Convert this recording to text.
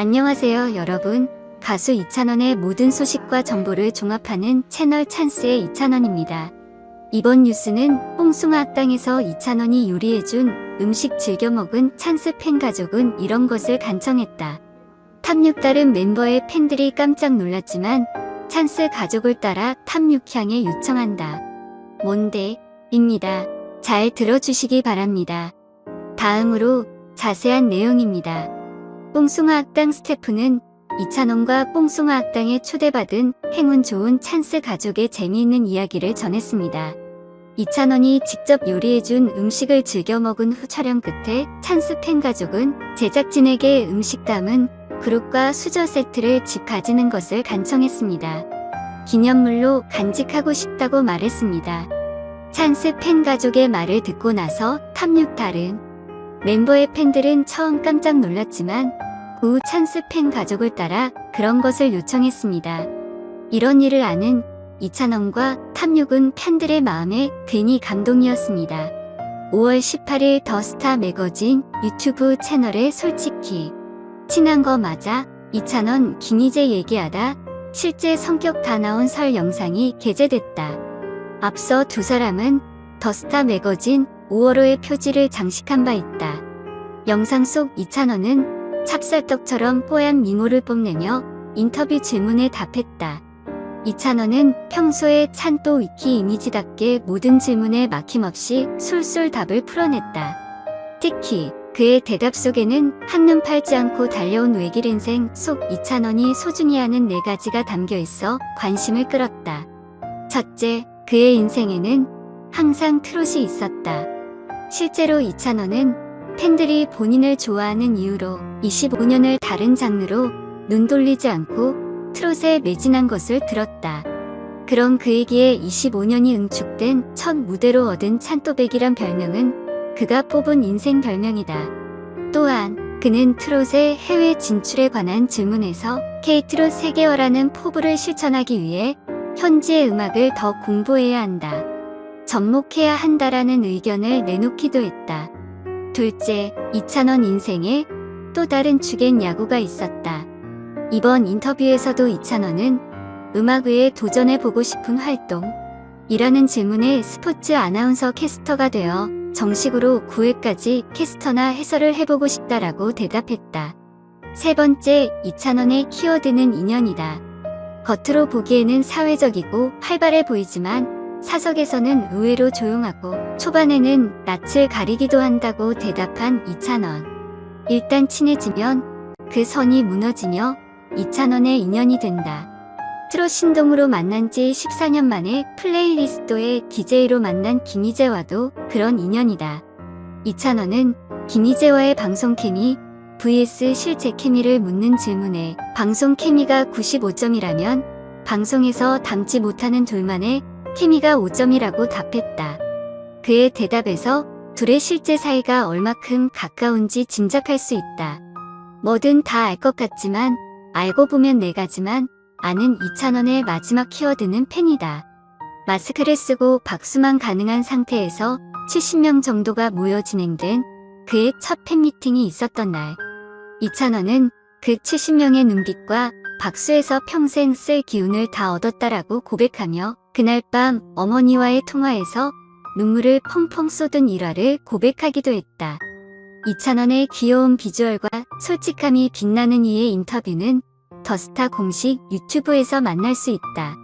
안녕하세요, 여러분. 가수 이찬원의 모든 소식과 정보를 종합하는 채널 찬스의 이찬원입니다. 이번 뉴스는 뽕숭아 학당에서 이찬원이 요리해준 음식 즐겨 먹은 찬스 팬 가족은 이런 것을 간청했다. 탑6 따른 멤버의 팬들이 깜짝 놀랐지만 찬스 가족을 따라 탑6 향에 요청한다. 뭔데? 입니다. 잘 들어주시기 바랍니다. 다음으로 자세한 내용입니다. 뽕숭아 학당 스태프는 이찬원과 뽕숭아 학당에 초대받은 행운 좋은 찬스 가족의 재미있는 이야기를 전했습니다. 이찬원이 직접 요리해준 음식을 즐겨 먹은 후 촬영 끝에 찬스 팬 가족은 제작진에게 음식 담은 그릇과 수저 세트를 집 가지는 것을 간청했습니다. 기념물로 간직하고 싶다고 말했습니다. 찬스 팬 가족의 말을 듣고 나서 탑6 다른 멤버의 팬들은 처음 깜짝 놀랐지만 구 찬스 팬 가족을 따라 그런 것을 요청했습니다. 이런 일을 아는 이찬원과 탑6은 팬들의 마음에 괜히 감동이었습니다. 5월 18일 더 스타 매거진 유튜브 채널에 솔직히 친한 거 맞아? 이찬원 김희재 얘기하다 실제 성격 다 나온 설 영상이 게재됐다. 앞서 두 사람은 더스타 매거진 5월호의 표지를 장식한 바 있다. 영상 속 이찬원은 찹쌀떡처럼 뽀얀 미모를 뽐내며 인터뷰 질문에 답했다. 이찬원은 평소에 찬또 위키 이미지답게 모든 질문에 막힘없이 술술 답을 풀어냈다. 특히 그의 대답 속에는 한눈 팔지 않고 달려온 외길 인생 속 이찬원이 소중히 하는 네 가지가 담겨 있어 관심을 끌었다. 첫째, 그의 인생에는 항상 트롯이 있었다. 실제로 이찬원은 팬들이 본인을 좋아하는 이유로 25년을 다른 장르로 눈 돌리지 않고 트롯에 매진한 것을 들었다. 그런 그에게 25년이 응축된 첫 무대로 얻은 찬또백이란 별명은 그가 뽑은 인생 별명이다. 또한 그는 트롯의 해외 진출에 관한 질문에서 K트롯 세계화라는 포부를 실천하기 위해 현지의 음악을 더 공부해야 한다. 접목해야 한다라는 의견을 내놓기도 했다. 둘째, 이찬원 인생에 또 다른 주겐 야구가 있었다. 이번 인터뷰에서도 이찬원은 음악 외에 도전해보고 싶은 활동? 이라는 질문에 스포츠 아나운서 캐스터가 되어 정식으로 9회까지 캐스터나 해설을 해보고 싶다라고 대답했다. 세 번째, 이찬원의 키워드는 인연이다. 겉으로 보기에는 사회적이고 활발해 보이지만 사석에서는 의외로 조용하고 초반에는 낯을 가리기도 한다고 대답한 이찬원. 일단 친해지면 그 선이 무너지며 이찬원의 인연이 된다. 트롯 신동으로 만난 지 14년 만에 플레이리스토의 DJ로 만난 김희재와도 그런 인연이다. 이찬원은 김희재와의 방송 케미 vs 실제 케미를 묻는 질문에 방송 케미가 95점이라면 방송에서 담지 못하는 둘만의 케미가 5점이라고 답했다. 그의 대답에서 둘의 실제 사이가 얼마큼 가까운지 짐작할 수 있다. 뭐든 다 알 것 같지만 알고 보면 네 가지만 아는 이찬원의 마지막 키워드는 팬이다. 마스크를 쓰고 박수만 가능한 상태에서 70명 정도가 모여 진행된 그의 첫 팬미팅이 있었던 날. 이찬원은 그 70명의 눈빛과 박수에서 평생 쓸 기운을 다 얻었다라고 고백하며 그날 밤 어머니와의 통화에서 눈물을 펑펑 쏟은 일화를 고백하기도 했다. 이찬원의 귀여운 비주얼과 솔직함이 빛나는 이의 인터뷰는 더스타 공식 유튜브에서 만날 수 있다.